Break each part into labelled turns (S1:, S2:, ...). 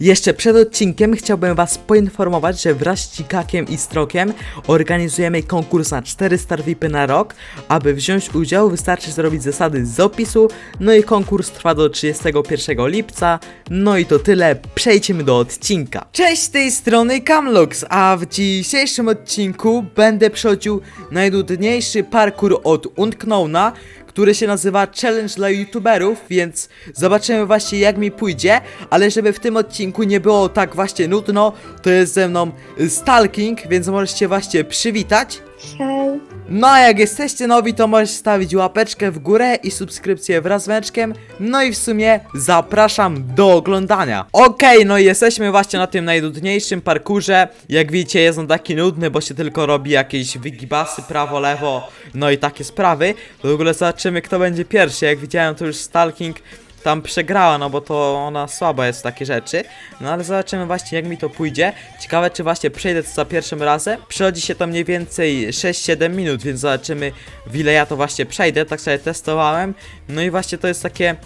S1: Jeszcze przed odcinkiem chciałbym Was poinformować, że wraz z Cikakiem i Strokiem organizujemy konkurs na 4 Star na rok. Aby wziąć udział wystarczy zrobić zasady z opisu, no i konkurs trwa do 31 lipca. No i to tyle, przejdźmy do odcinka. Cześć z tej strony Camlux, a w dzisiejszym odcinku będę przechodził najdudniejszy parkour od Unknowna, który się nazywa Challenge dla YouTuberów, więc zobaczymy właśnie jak mi pójdzie, ale żeby w tym odcinku nie było tak właśnie nudno, to jest ze mną Stalking, więc możecie właśnie przywitać.
S2: Hej,
S1: No a jak jesteście nowi, to możecie stawić łapeczkę w górę i subskrypcję wraz z meczkiem. No i w sumie zapraszam do oglądania. Okej, no i jesteśmy właśnie na tym najdudniejszym parkurze. Jak widzicie, jest on taki nudny, bo się tylko robi jakieś wygibasy prawo, lewo, no i takie sprawy. W ogóle zobaczymy, kto będzie pierwszy. Jak widziałem, to już Stalking tam przegrała, no bo to ona słaba jest w takie rzeczy. No ale zobaczymy właśnie jak mi to pójdzie. Ciekawe czy właśnie przejdę to za pierwszym razem. Przychodzi się to mniej więcej 6-7 minut, więc zobaczymy w ile ja to właśnie przejdę. Tak sobie testowałem. No i właśnie to jest takie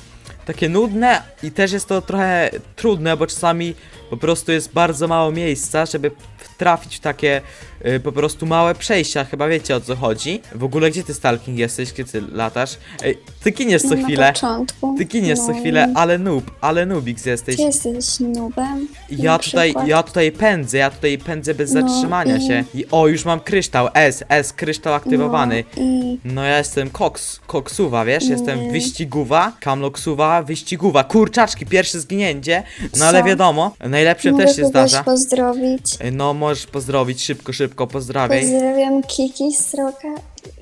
S1: takie nudne i też jest to trochę trudne, bo czasami po prostu jest bardzo mało miejsca, żeby trafić w takie y, po prostu małe przejścia, chyba wiecie o co chodzi. W ogóle gdzie ty Stalking jesteś, gdzie ty latasz? Ej, ty giniesz co
S2: na
S1: chwilę.
S2: początku.
S1: Ty giniesz co
S2: No
S1: chwilę, ale noob, ale noobix jesteś.
S2: Ty jesteś nubem.
S1: Ja
S2: na
S1: tutaj,
S2: przykład.
S1: ja tutaj pędzę, ja tutaj pędzę bez
S2: No
S1: zatrzymania
S2: i-
S1: się. I o, już mam kryształ, S, S, kryształ aktywowany.
S2: No i
S1: No ja jestem koks, koksuwa, wiesz? Jestem wyściguwa, kamloksuwa, wyściguwa. Kurczaczki, pierwsze zginięcie. No ale
S2: Co?
S1: wiadomo, najlepszym
S2: mogę
S1: też się
S2: kogoś
S1: zdarza.
S2: pozdrowić.
S1: No możesz pozdrowić, szybko, szybko, pozdrawiaj.
S2: Pozdrawiam Kiki, Stroka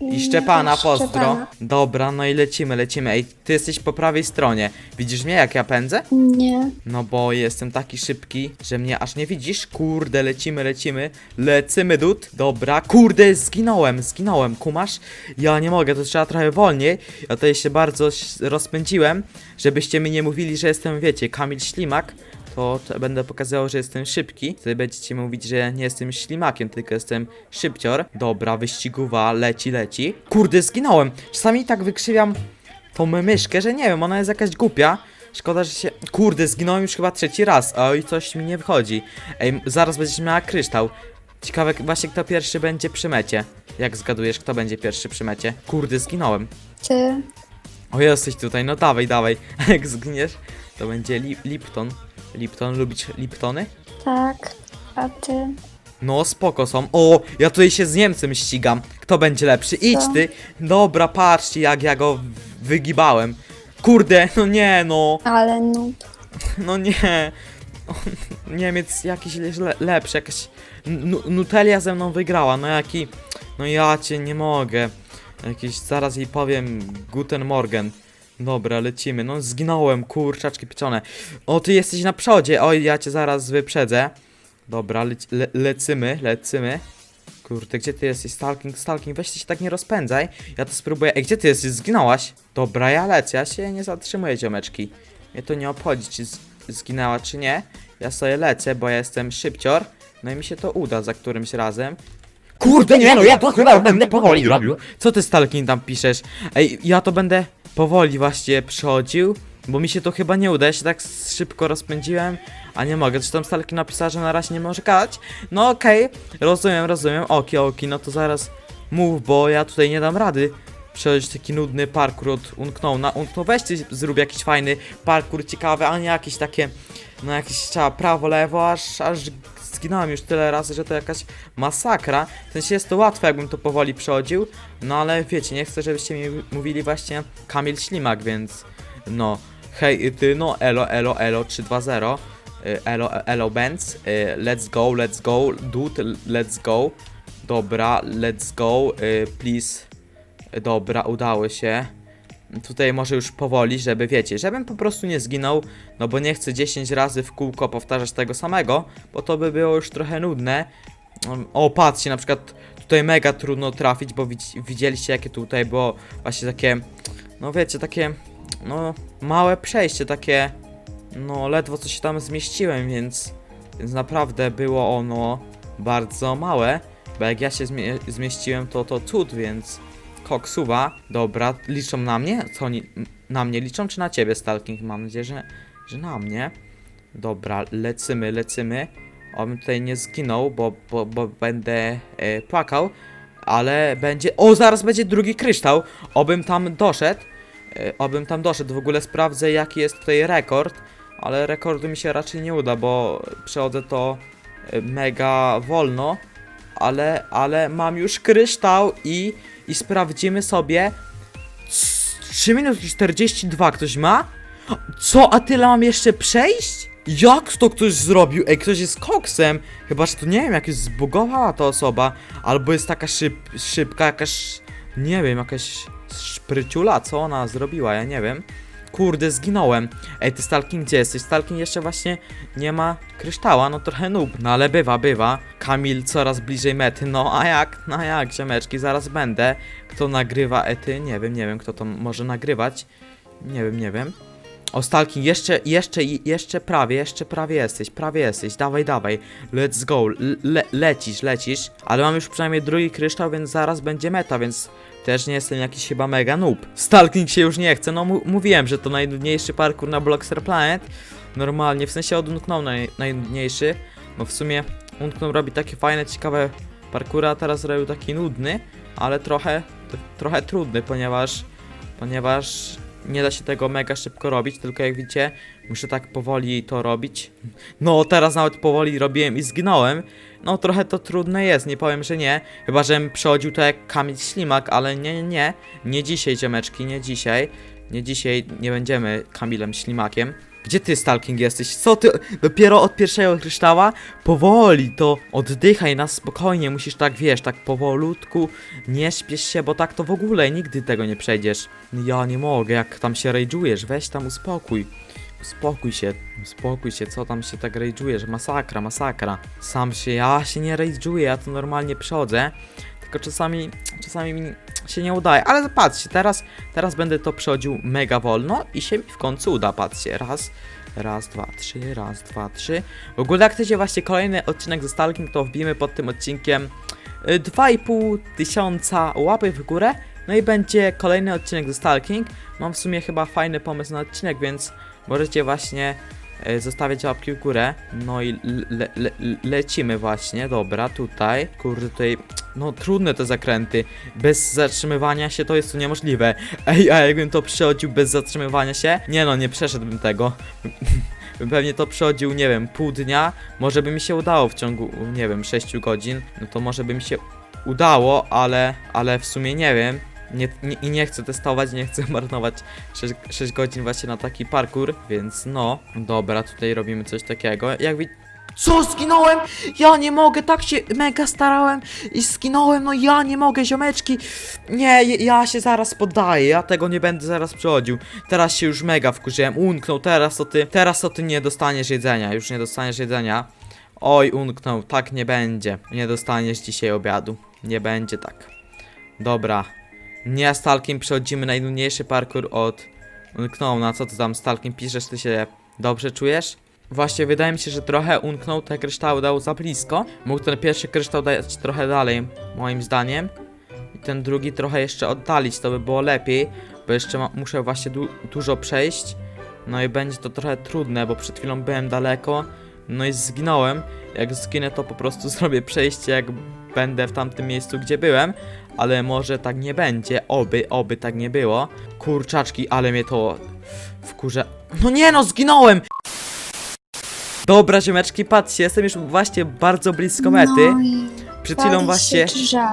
S2: i,
S1: Szczepana, pozdro.
S2: Szczepana.
S1: Dobra, no i lecimy, lecimy. Ej, ty jesteś po prawej stronie. Widzisz mnie, jak ja pędzę?
S2: Nie,
S1: No bo jestem taki szybki, że mnie aż nie widzisz. Kurde, lecimy, lecimy. Lecymy dud. Dobra, kurde, zginąłem, zginąłem, kumasz? Ja nie mogę, to trzeba trochę wolniej. Ja tutaj się bardzo rozpędziłem, żebyście mi nie mówili, że jestem, wiecie, Kamil Ślimak. To, będę pokazywał, że jestem szybki. Wtedy będziecie mówić, że nie jestem ślimakiem, tylko jestem szybcior. Dobra, wyściguwa, leci, leci. Kurde, zginąłem. Czasami tak wykrzywiam tą myszkę, że nie wiem, ona jest jakaś głupia. Szkoda, że się... Kurde, zginąłem już chyba trzeci raz, oj, coś mi nie wychodzi. Ej, zaraz będziesz miała kryształ. Ciekawe właśnie kto pierwszy będzie przy mecie. Jak zgadujesz, kto będzie pierwszy przy mecie? Kurde, zginąłem.
S2: ty.
S1: O, jesteś tutaj, no dawaj, dawaj. Jak zgniesz, to będzie li Lipton. Lipton, lubić Liptony?
S2: Tak, a ty.
S1: No, spoko są. O, ja tutaj się z Niemcem ścigam. Kto będzie lepszy? Idź
S2: Co?
S1: ty. Dobra, patrzcie jak ja go wygibałem. Kurde, no nie, no.
S2: Ale nub.
S1: No nie. O, Niemiec jakiś le lepszy, jakaś Nu- Nutelia ze mną wygrała, no jaki, no ja cię nie mogę. Jakiś, zaraz jej powiem Guten Morgen. Dobra, lecimy, no zginąłem, kurczaczki pieczone. O, ty jesteś na przodzie, oj, ja cię zaraz wyprzedzę. Dobra, lec le lecymy, lecymy. Kurde, gdzie ty jesteś? Stalking, stalking, weź się tak nie rozpędzaj. Ja to spróbuję. Ej, gdzie ty jesteś? Zginęłaś? Dobra, ja lecę, ja się nie zatrzymuję, ziomeczki. Mnie to nie obchodzi, czy zginęła, czy nie. Ja sobie lecę, bo ja jestem szybcior. No i mi się to uda za którymś razem. Kurde, nie no, ja to chyba będę powoli robił. Co ty, Stalking, tam piszesz? Ej, ja to będę powoli właśnie przychodził, bo mi się to chyba nie uda. Ja się tak szybko rozpędziłem, a nie mogę. Zresztą Stalking napisał, że na razie nie może gadać. No okej, rozumiem, rozumiem. Oki, oki, no to zaraz mów, bo ja tutaj nie dam rady przechodzić taki nudny parkour od Unknowna. Unknow, weź ty zrób jakiś fajny parkour ciekawy, a nie jakieś takie, no jakieś trzeba prawo, lewo, aż, aż zginąłem już tyle razy, że to jakaś masakra. W sensie jest to łatwe, jakbym to powoli przechodził, no ale wiecie, nie chcę, żebyście mi mówili właśnie Kamil Ślimak, więc no, hej ty, no elo, elo, elo, 320, y, elo, elo Benz, y, let's go, let's go, dude, let's go, dobra, let's go, y, please, dobra, udało się. Tutaj może już powoli, żeby wiecie, żebym po prostu nie zginął, no bo nie chcę 10 razy w kółko powtarzać tego samego, bo to by było już trochę nudne. Um, O, patrzcie, na przykład tutaj mega trudno trafić, bo widz- widzieliście jakie tutaj było właśnie takie, no wiecie, takie, no małe przejście, takie, no ledwo co się tam zmieściłem, więc, więc naprawdę było ono bardzo małe, bo jak ja się zmie zmieściłem, to to cud, więc koksuwa, dobra, liczą na mnie? Co oni na mnie liczą, czy na ciebie, Stalking? Mam nadzieję, że, że na mnie. Dobra, lecymy, lecymy. Obym tutaj nie zginął, bo, bo, bo będę e, płakał, ale będzie... O, zaraz będzie drugi kryształ. Obym tam doszedł. E, obym tam doszedł. W ogóle sprawdzę, jaki jest tutaj rekord, ale rekordu mi się raczej nie uda, bo przechodzę to e, mega wolno, ale, ale mam już kryształ i, i sprawdzimy sobie... 3 minuty 42 ktoś ma? Co, a tyle mam jeszcze przejść? Jak to ktoś zrobił? Ej, ktoś jest koksem. Chyba, że to nie wiem, jak jest zbugowała ta osoba. Albo jest taka szyb, szybka, jakaś... Nie wiem, jakaś szpryciula, co ona zrobiła, ja nie wiem. Kurde, zginąłem. Ej, ty Stalking, gdzie jesteś? Stalking jeszcze właśnie nie ma kryształa, no trochę noob. No ale bywa, bywa. Kamil coraz bliżej mety, no a jak? No jak, ziomeczki, zaraz będę. Kto nagrywa ety? Nie wiem, nie wiem, kto to może nagrywać. Nie wiem, nie wiem. O, Stalking, jeszcze, jeszcze, jeszcze prawie, jeszcze prawie jesteś, prawie jesteś, dawaj, dawaj, let's go, le lecisz, lecisz, ale mam już przynajmniej drugi kryształ, więc zaraz będzie meta, więc też nie jestem jakiś chyba mega noob. Stalking się już nie chce, no mówiłem, że to najnudniejszy parkour na Blockster Planet, normalnie, w sensie od Unknown naj najnudniejszy, no w sumie Unknown robi takie fajne, ciekawe parkury, a teraz robił taki nudny, ale trochę, trochę trudny, ponieważ, ponieważ nie da się tego mega szybko robić, tylko jak widzicie, muszę tak powoli to robić. No, teraz nawet powoli robiłem i zginąłem. No, trochę to trudne jest, nie powiem, że nie. Chyba, żebym przechodził to jak Kamil Ślimak, ale nie, nie, nie. Nie dzisiaj, ziomeczki, nie dzisiaj. Nie dzisiaj, nie będziemy Kamilem Ślimakiem. Gdzie ty, Stalking, jesteś? Co ty? Dopiero od pierwszego kryształa? Powoli, to oddychaj na spokojnie, musisz tak, wiesz, tak powolutku, nie śpiesz się, bo tak to w ogóle nigdy tego nie przejdziesz. Ja nie mogę, jak tam się rage'ujesz, weź tam uspokój. Uspokój się, uspokój się, co tam się tak rage'ujesz, masakra, masakra. Sam się, ja się nie rage'uję, ja to normalnie przechodzę, tylko czasami, czasami mi się nie udaje, ale patrzcie, teraz, teraz będę to przechodził mega wolno i się mi w końcu uda, patrzcie, raz, raz, dwa, trzy, raz, dwa, trzy. W ogóle jak chcecie właśnie kolejny odcinek ze Stalking, to wbijmy pod tym odcinkiem y, 2,5 tysiąca łapy w górę, no i będzie kolejny odcinek ze Stalking. Mam w sumie chyba fajny pomysł na odcinek, więc możecie właśnie zostawiać łapki w górę. No i le, le, le, lecimy właśnie, dobra, tutaj. Kurde, tutaj, no trudne te zakręty. Bez zatrzymywania się to jest to niemożliwe. Ej, a jakbym to przechodził bez zatrzymywania się? Nie no, nie przeszedłbym tego. Bym pewnie to przechodził, nie wiem, pół dnia. Może by mi się udało w ciągu, nie wiem, 6 godzin. No to może by mi się udało, ale, ale w sumie nie wiem. Nie, nie, I nie chcę testować, nie chcę marnować 6, 6 godzin właśnie na taki parkour, więc no. Dobra, tutaj robimy coś takiego. Jak wi... Co, zginąłem? Ja nie mogę, tak się mega starałem i zginąłem, no ja nie mogę, ziomeczki. Nie, ja się zaraz poddaję, ja tego nie będę zaraz przechodził. Teraz się już mega wkurzyłem, unknął, teraz to ty, teraz to ty nie dostaniesz jedzenia, już nie dostaniesz jedzenia. Oj, unknął, tak nie będzie. Nie dostaniesz dzisiaj obiadu. Nie będzie tak. Dobra. Nie Stalkiem przechodzimy najnudniejszy parkour od Unknął. Na co ty tam Stalkiem piszesz? Ty się dobrze czujesz? Właśnie wydaje mi się, że trochę unknął te kryształy dał za blisko. Mógł ten pierwszy kryształ dać trochę dalej, moim zdaniem. I ten drugi trochę jeszcze oddalić, to by było lepiej. Bo jeszcze muszę właśnie du dużo przejść. No i będzie to trochę trudne, bo przed chwilą byłem daleko. No i zginąłem. Jak zginę, to po prostu zrobię przejście, jak będę w tamtym miejscu, gdzie byłem. Ale może tak nie będzie. Oby, oby tak nie było. Kurczaczki, ale mnie to wkurza. No nie no, zginąłem! Dobra, ziomeczki, patrzcie, jestem już właśnie bardzo blisko mety.
S2: No i
S1: Przed chwilą właśnie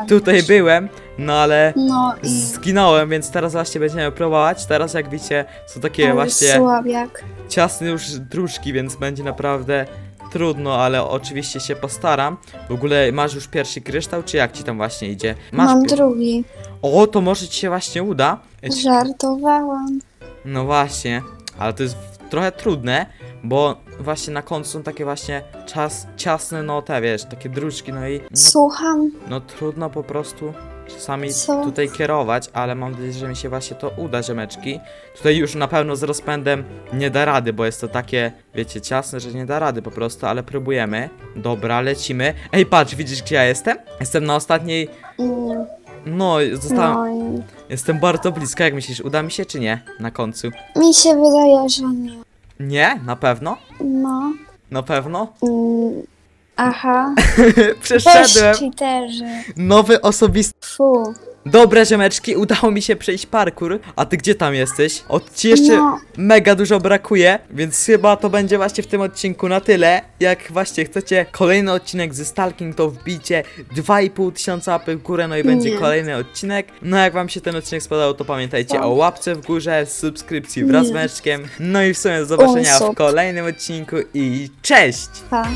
S1: tutaj byłem, no ale
S2: No i
S1: zginąłem, więc teraz właśnie będziemy próbować. Teraz jak widzicie, są takie
S2: ale
S1: właśnie
S2: słabiak.
S1: ciasne już dróżki, więc będzie naprawdę trudno, ale oczywiście się postaram. W ogóle masz już pierwszy kryształ, czy jak ci tam właśnie idzie? Masz
S2: Mam
S1: pi-
S2: drugi.
S1: O, to może ci się właśnie uda. Ci-
S2: Żartowałam.
S1: No właśnie, ale to jest trochę trudne, bo właśnie na końcu są takie właśnie czas, ciasne, no te wiesz, takie dróżki, no i no,
S2: Słucham.
S1: no trudno po prostu czasami
S2: Co?
S1: tutaj kierować, ale mam nadzieję, że mi się właśnie to uda, ziomeczki. Tutaj już na pewno z rozpędem nie da rady, bo jest to takie, wiecie, ciasne, że nie da rady po prostu, ale próbujemy. Dobra, lecimy. Ej, patrz, widzisz gdzie ja jestem? Jestem na ostatniej,
S2: Mm,
S1: no, zostałem,
S2: No i
S1: jestem bardzo blisko, jak myślisz, uda mi się czy nie? Na końcu.
S2: mi się wydaje, że nie.
S1: Nie? Na pewno?
S2: No.
S1: Na pewno?
S2: Mm, aha.
S1: Przeszedłem.
S2: Też cheaterzy.
S1: Nowy osobisty.
S2: Fu.
S1: Dobra, ziomeczki, udało mi się przejść parkour. A ty gdzie tam jesteś? Od ci jeszcze
S2: No.
S1: mega dużo brakuje, więc chyba to będzie właśnie w tym odcinku na tyle. Jak właśnie chcecie kolejny odcinek ze Stalking, to wbijcie 2,5 tysiąca łapy w górę, no i będzie
S2: Nie.
S1: kolejny odcinek. No jak wam się ten odcinek spodobał, to pamiętajcie
S2: Tak.
S1: o łapce w górze, subskrypcji wraz z
S2: Nie.
S1: meczkiem. No i w sumie do zobaczenia w kolejnym odcinku i cześć!
S2: Pa.